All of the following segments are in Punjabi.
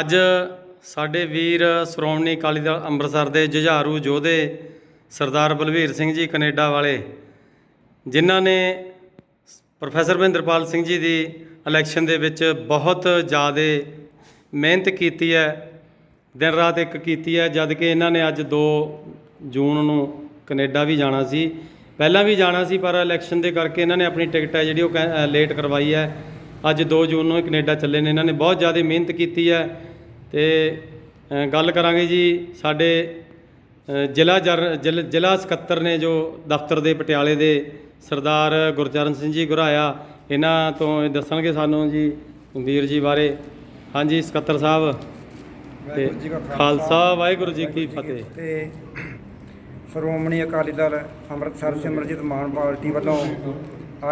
ਅੱਜ ਸਾਡੇ ਵੀਰ ਸ਼੍ਰੋਮਣੀ ਅਕਾਲੀ ਦਲ ਅੰਮ੍ਰਿਤਸਰ ਦੇ ਜੁਝਾਰੂ ਯੋਧੇ ਸਰਦਾਰ ਬਲਵੀਰ ਸਿੰਘ ਜੀ ਕੈਨੇਡਾ ਵਾਲੇ, ਜਿਨ੍ਹਾਂ ਨੇ ਪ੍ਰੋਫੈਸਰ ਮਹਿੰਦਰਪਾਲ ਸਿੰਘ ਜੀ ਦੀ ਇਲੈਕਸ਼ਨ ਦੇ ਵਿੱਚ ਬਹੁਤ ਜ਼ਿਆਦਾ ਮਿਹਨਤ ਕੀਤੀ ਹੈ, ਦਿਨ ਰਾਤ ਇੱਕ ਕੀਤੀ ਹੈ, ਜਦ ਕਿ ਇਹਨਾਂ ਨੇ ਅੱਜ 2 ਜੂਨ ਨੂੰ ਕੈਨੇਡਾ ਵੀ ਜਾਣਾ ਸੀ। ਪਹਿਲਾਂ ਵੀ ਜਾਣਾ ਸੀ, ਪਰ ਇਲੈਕਸ਼ਨ ਦੇ ਕਰਕੇ ਇਹਨਾਂ ਨੇ ਆਪਣੀ ਟਿਕਟ ਹੈ ਜਿਹੜੀ ਉਹ ਕੈ- ਲੇਟ ਕਰਵਾਈ ਹੈ। ਅੱਜ 2 ਜੂਨ ਨੂੰ ਕੈਨੇਡਾ ਚੱਲੇ ਨੇ ਇਹਨਾਂ ਨੇ ਬਹੁਤ ਜ਼ਿਆਦਾ ਮਿਹਨਤ ਕੀਤੀ ਹੈ ਤੇ ਗੱਲ ਕਰਾਂਗੇ ਜੀ ਸਾਡੇ ਜ਼ਿਲ੍ਹਾ ਜ਼ਿਲ੍ਹ- ਸਕੱਤਰ ਨੇ ਜੋ ਦਫ਼ਤਰ ਦੇ ਪਟਿਆਲੇ ਦੇ ਸਰਦਾਰ ਗੁਰਚਰਨ ਸਿੰਘ ਜੀ ਗੁਰਾਇਆ ਇਹਨਾਂ ਤੋਂ ਇਹ ਦੱਸਣਗੇ ਸਾਨੂੰ ਜੀ ਵੀਰ ਜੀ ਬਾਰੇ। ਹਾਂਜੀ ਸਕੱਤਰ ਸਾਹਿਬ ਤੇ ਖਾਲਸਾ ਵਾਹਿਗੁਰੂ ਜੀ ਕੀ ਫਤਿਹ। ਤੇ ਸ਼੍ਰੋਮਣੀ ਅਕਾਲੀ ਦਲ ਅੰਮ੍ਰਿਤਸਰ ਸਿਮਰਜੀਤ ਮਾਨ ਪਾਰਟੀ ਵੱਲੋਂ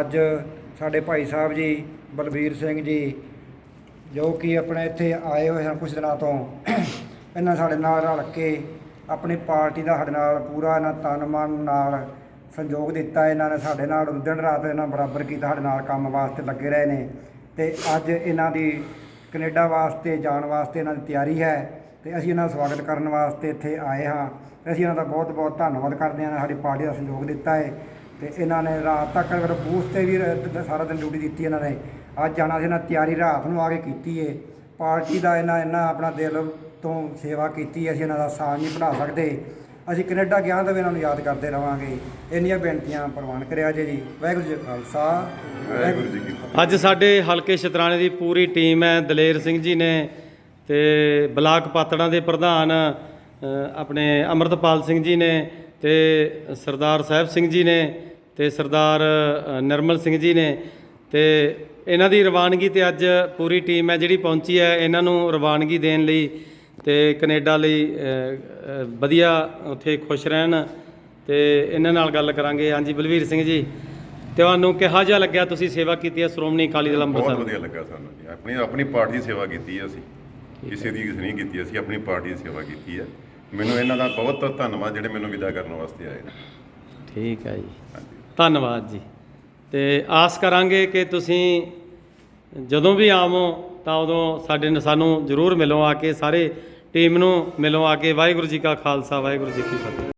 ਅੱਜ ਸਾਡੇ ਭਾਈ ਸਾਹਿਬ ਜੀ ਬਲਬੀਰ ਸਿੰਘ ਜੀ, ਜੋ ਕਿ ਆਪਣੇ ਇੱਥੇ ਆਏ ਹੋਏ ਹਨ ਕੁਝ ਦਿਨਾਂ ਤੋਂ, ਇਹਨਾਂ ਸਾਡੇ ਨਾਲ ਰਲ ਕੇ ਆਪਣੀ ਪਾਰਟੀ ਦਾ ਸਾਡੇ ਨਾਲ ਪੂਰਾ ਇਹਨਾਂ ਤਨ ਮਨ ਨਾਲ ਸੰਯੋਗ ਦਿੱਤਾ, ਇਹਨਾਂ ਨੇ ਸਾਡੇ ਨਾਲ ਦਿਨ ਰਾਤ ਇਹਨਾਂ ਬਰਾਬਰ ਕੀਤਾ, ਸਾਡੇ ਨਾਲ ਕੰਮ ਵਾਸਤੇ ਲੱਗੇ ਰਹੇ ਨੇ ਤੇ ਅੱਜ ਇਹਨਾਂ ਦੀ ਕੈਨੇਡਾ ਵਾਸਤੇ ਜਾਣ ਵਾਸਤੇ ਇਹਨਾਂ ਦੀ ਤਿਆਰੀ ਹੈ ਤੇ ਅਸੀਂ ਇਹਨਾਂ ਦਾ ਸਵਾਗਤ ਕਰਨ ਵਾਸਤੇ ਇੱਥੇ ਆਏ ਹਾਂ। ਅਸੀਂ ਇਹਨਾਂ ਦਾ ਬਹੁਤ ਬਹੁਤ ਧੰਨਵਾਦ ਕਰਦੇ ਹਾਂ ਸਾਡੀ ਪਾਰਟੀ ਦਾ ਸਹਿਯੋਗ ਦਿੱਤਾ ਹੈ। ਤੇ ਇਹਨਾਂ ਨੇ ਰਾਤ ਤੱਕ ਅਗਰ ਬੂਥ ਤੇ ਵੀ ਰ- ਸਾਰਾ ਦਿਨ ਡਿਊਟੀ ਦਿੱਤੀ ਇਹਨਾਂ ਨੇ ਅੱਜ ਜਾਣਾ ਸੀ ਇਹਨਾਂ ਤਿਆਰੀ ਰਾਤ ਨੂੰ ਆ ਕੇ ਕੀਤੀ ਹੈ ਪਾਰਟੀ ਦਾ ਇਹਨਾਂ ਇਹਨਾਂ ਆਪਣਾ ਦਿਲ ਤੋਂ ਸੇਵਾ ਕੀਤੀ ਅਸੀਂ ਇਹਨਾਂ ਦਾ ਸਾਥ ਨਹੀਂ ਬਣਾ ਸਕਦੇ। ਅਸੀਂ ਕੈਨੇਡਾ ਗਿਆ ਤਾਂ ਵੀ ਇਹਨਾਂ ਨੂੰ ਯਾਦ ਕਰਦੇ ਰਵਾਂਗੇ। ਇੰਨੀਆਂ ਬੇਨਤੀਆਂ ਪ੍ਰਵਾਨ ਕਰਿਆ ਜੇ ਜੀ। ਵਾਹਿਗੁਰੂ ਜੀ ਕਾ ਖਾਲਸਾ। ਵਾਹਿਗੁਰੂ ਜੀ ਕੀ ਅੱਜ ਸਾਡੇ ਹਲਕੇ ਸ਼ਤਰਾਣੇ ਦੀ ਪੂਰੀ ਟੀਮ ਹੈ ਦਲੇਰ ਸਿੰਘ ਜੀ ਨੇ ਤੇ ਬਲਾਕ ਪਾਤੜਾਂ ਦੇ ਪ੍ਰਧਾਨ ਅ, ਆਪਣੇ ਅਮਰਤਪਾਲ ਸਿੰਘ ਜੀ ਨੇ ਤੇ ਸਰਦਾਰ ਸਾਹਿਬ ਸਿੰਘ ਜੀ ਨੇ ਤੇ ਸਰਦਾਰ ਨਿਰਮਲ ਸਿੰਘ ਜੀ ਨੇ ਤੇ ਇਹਨਾਂ ਦੀ ਰਵਾਨਗੀ ਤੇ ਅੱਜ ਪੂਰੀ ਟੀਮ ਹੈ ਜਿਹੜੀ ਪਹੁੰਚੀ ਹੈ ਇਹਨਾਂ ਨੂੰ ਰਵਾਨਗੀ ਦੇਣ ਲਈ ਤੇ ਕੈਨੇਡਾ ਲਈ ਵਧੀਆ ਉੱਥੇ ਖੁਸ਼ ਰਹਿਣ ਤੇ ਇਹਨਾਂ ਨਾਲ ਗੱਲ ਕਰਾਂਗੇ। ਹਾਂਜੀ ਬਲਵੀਰ ਸਿੰਘ ਜੀ ਤੁਹਾਨੂੰ ਕਿਹਾ ਜਿਹਾ ਲੱਗਿਆ ਤੁਸੀਂ ਸੇਵਾ ਕੀਤੀ ਹੈ ਸ਼੍ਰੋਮਣੀ ਅਕਾਲੀ ਦਲ ਬਹੁਤ ਅੰਮ੍ਰਿਤਸਰ? ਵਧੀਆ ਲੱਗਾ ਸਾਨੂੰ ਜੀ। ਆਪਣੀ ਆਪਣੀ ਪਾਰਟੀ ਦੀ ਸੇਵਾ ਕੀਤੀ ਹੈ ਅਸੀਂ। ਕਿਸੇ ਦੀ ਕਿਸੇ ਨਹੀਂ ਕੀਤੀ ਅਸੀਂ ਆਪਣੀ ਪਾਰਟੀ ਦੀ ਸੇਵਾ ਕੀਤੀ ਹੈ। ਮੈਨੂੰ ਇਹਨਾਂ ਦਾ ਬਹੁਤ ਧੰਨਵਾਦ ਜਿਹੜੇ ਮੈਨੂੰ ਵਿਦਾ ਕਰਨ ਵਾਸਤੇ ਆਏ ਨੇ। ਠੀਕ ਹੈ ਜੀ। ਹਾਂਜੀ। ਧੰਨਵਾਦ ਜੀ। ਤੇ ਆਸ ਕਰਾਂਗੇ ਕਿ ਤੁਸੀਂ ਜਦੋਂ ਵੀ ਆਵੋ ਤਾਂ ਉਦੋਂ ਸਾਡੇ ਸਾਨੂੰ ਜ਼ਰੂਰ ਮਿਲੋ ਆ ਕੇ, ਸਾਰੇ ਟੀਮ ਨੂੰ ਮਿਲੋ ਆ ਕੇ। ਵਾਹਿਗੁਰੂ ਜੀ ਕਾ ਖਾਲਸਾ, ਵਾਹਿਗੁਰੂ ਜੀ ਕੀ ਫਤਿਹ।